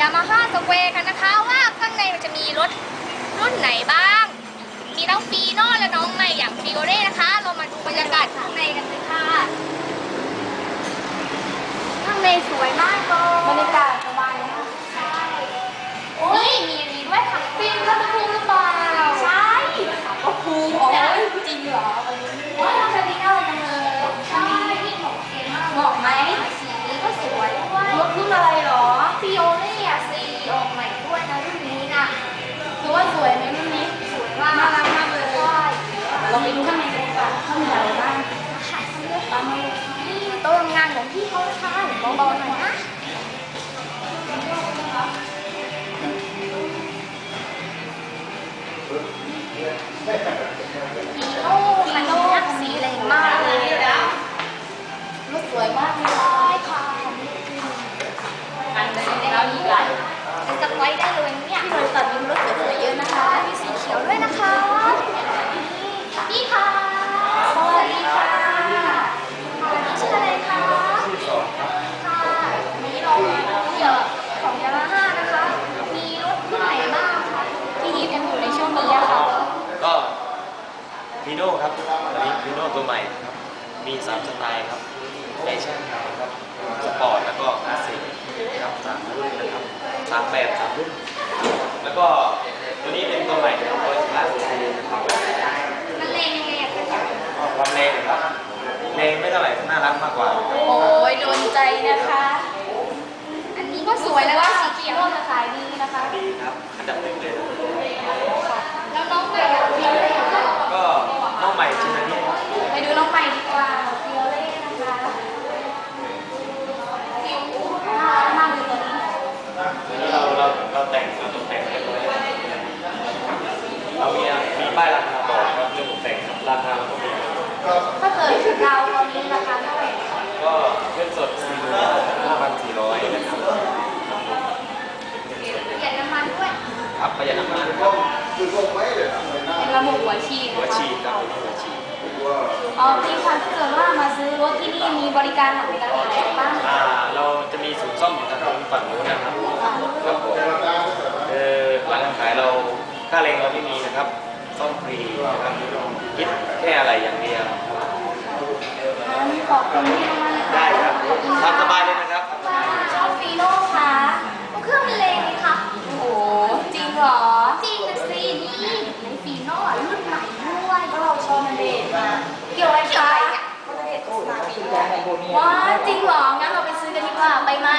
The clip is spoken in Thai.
ยามาฮ่าสเวกันนะคะว่าข้างในมันจะมีรถรุ่นไหนบ้าง มีทั้งฟีโน่และน้องใหม่อย่างฟิโอเร่นะคะ เรามาดูบรรยากาศข้างในกันเลยค่ะ ข้างในสวยมาก เบาๆหน่อยนะฟีโน่คันนี้สีแรงมากเลยรถสวยมากเลยค่ะอันนี้แล้วอีกหลายเป็นจะไว้ได้เลยเนี่ย ที่บริษัทมีรถสวยๆเยอะนะคะ มีสีเขียวด้วยนะคะนี่ค่ะสวัสดีค่ะนี่ชื่ออะไรคะ ที่สองครับ ค่ะวันนี้เรามาดูเกี่ยวกับของยามาฮ่านะคะ มีรถรุ่นไหนบ้างคะที่ฮิตกันอยู่ในช่วงนี้อะค่ะ ก็ มิโน่ครับอันนี้มิโน่ตัวใหม่ครับมีสามสไตล์ครับแฟชั่นครับสปอร์ตแล้วก็คลาสสิกครับสามรุ่นนะครับสามแบบสามรุ่นแล้วก็ตัวนี้เป็นตัวใหม่นะครับตัวคลาสสิกนะครับมันเลงยังไงอะคะความแรงนะครับแรงไม่เท่าไหร่น่ารักมากกว่า โอ้ยโดนใจนะคะ อันนี้ก็สวยแล้วว่าสีสีเขีเขียยววจะขายดีนะคะดีครับอันดับหนึ่งเลยนะ แล้วน้องใหม่อะฟิโอเล่อะ ก็น้องใหม่ชิ้นนี้ ไปดูน้องใหม่ดีกว่าฟิโอเล่นะคะน่ารักมากเลยตัวนี้ ตัวนี้เราเราเราแต่งเราตกแต่งเรียบร้อยแล้วเรามีมีป้ายราคาบอกครับเรื่องตกแต่งครับราคาเราก็มี ถ้าเกิดเราตอนนี้ราคาเท่าไหร่ ก็เงินสด4,400นะครับเหรียญน้ำมันด้วยครับประหยัดน้ำมันครับเลยเป็นระบบหัวฉีดหัวฉีดครับหัวฉีดอ๋อพี่คะถ้าเกิดว่ามาซื้อรถที่นี่มีบริการหลังการขายบ้างอ่าเราจะมีศูนย์ซ่อมอยู่ทางฝั่งนู้นนะครับครับผมเออหลังการขายเราค่าแรงเราไม่มีนะครับซ่อมฟรีนะครับคิดแค่อะไรอย่างเดียว งั้นขอบคุณพี่ ใบไม้